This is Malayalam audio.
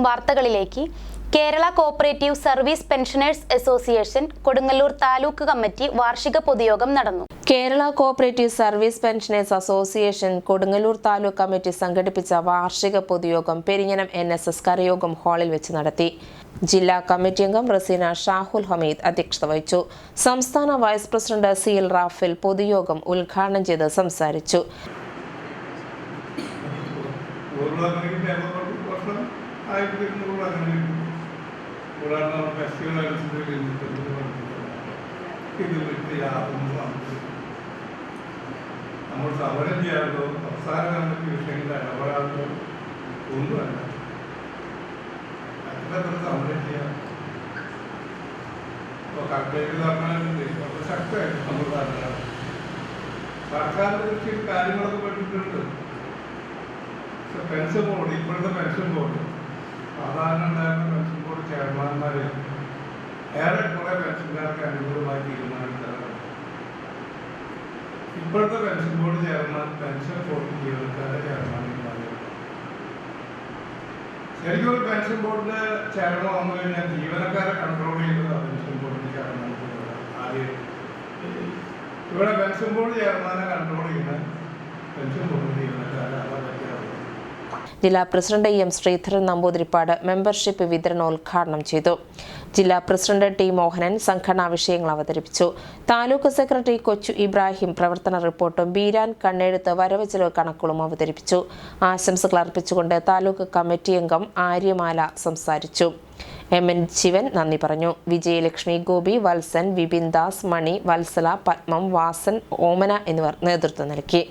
ലോകം വാർത്തകളിലേക്ക് Kerala cooperative service pensioners association Kodungallur taluk committee വാർഷിക പൊതുയോഗം നടന്നു. Kerala cooperative service pensioners association Kodungallur taluk committee സംഘടിപ്പിച്ച വാർഷിക പൊതുയോഗം പെരിഞ്ഞനം എൻ എസ് എസ് കരയോഗം ഹാളിൽ വെച്ച് നടത്തി. ജില്ലാ കമ്മിറ്റി അംഗം റസീന ഷാഹുൽ ഹമീദ് അധ്യക്ഷത വഹിച്ചു. സംസ്ഥാന vice president C L Rafil പൊതുയോഗം ഉദ്ഘാടനം ചെയ്ത് സംസാരിച്ചു. ആയിരത്തി ഇരുന്നൂറ് അങ്ങനെ കൂടാതെ ഇത് വിട്ട് യാതൊന്നും നമുക്ക് നമ്മൾ സമരം ചെയ്യാറുണ്ടോ സംസ്ഥാന കമ്മിറ്റി വിഷയങ്ങളിൽ ഇടപെടാറുണ്ടോ ഒന്നുമല്ല അത്ര സമരം ചെയ്യാം ഇപ്പോൾ കർഷകർ പറഞ്ഞാലുണ്ട് വളരെ ശക്തമായിട്ട് നമ്മൾ പറഞ്ഞാൽ സർക്കാരിനെ കുറിച്ച് കാര്യങ്ങളൊക്കെ പെട്ടിട്ടുണ്ട് പെൻഷൻ ബോർഡ് ഇപ്പോഴത്തെ പെൻഷൻ ബോർഡ് സാധാരണ ഉണ്ടായിരുന്ന പെൻഷൻ ബോർഡ് ചെയർമാൻമാരെ ഏറെ കുറെ പെൻഷൻകാർക്ക് അനുകൂലമായി തീരുമാനിച്ചതാണ് ഇപ്പോഴത്തെ pension board chairman pension board ജീവനക്കാരെ ചെയർമാൻമാരെ. ശരിക്കും ഒരു പെൻഷൻ ബോർഡിന്റെ ചെയർമാൻ വന്നു കഴിഞ്ഞാൽ ജീവനക്കാരെ കൺട്രോൾ ചെയ്യുന്നത് പെൻഷൻ ബോർഡിന്റെ ചെയർമാൻ ആദ്യം ഇവിടെ പെൻഷൻ ബോർഡ് ചെയർമാനെ കൺട്രോൾ ചെയ്യുന്ന പെൻഷൻ ബോർഡ് ജില്ലാ president M Sreedharan Namboothiripad membership വിതരണോദ്ഘാടനം ചെയ്തു. ജില്ലാ പ്രസിഡന്റ് ടി മോഹനൻ സംഘടനാ വിഷയങ്ങൾ അവതരിപ്പിച്ചു. താലൂക്ക് സെക്രട്ടറി കൊച്ചു ഇബ്രാഹിം പ്രവർത്തന റിപ്പോർട്ടും ബീരാൻ കണ്ണെഴുത്ത് വരവ് ചെലവ് കണക്കുകളും അവതരിപ്പിച്ചു. ആശംസകൾ അർപ്പിച്ചുകൊണ്ട് താലൂക്ക് കമ്മിറ്റി അംഗം ആര്യമാല സംസാരിച്ചു. എം എൻ ശിവൻ നന്ദി പറഞ്ഞു. വിജയലക്ഷ്മി ഗോപി വത്സൻ വിപിൻ ദാസ് മണി വത്സല പത്മം വാസൻ ഓമന എന്നിവർ നേതൃത്വം നൽകി.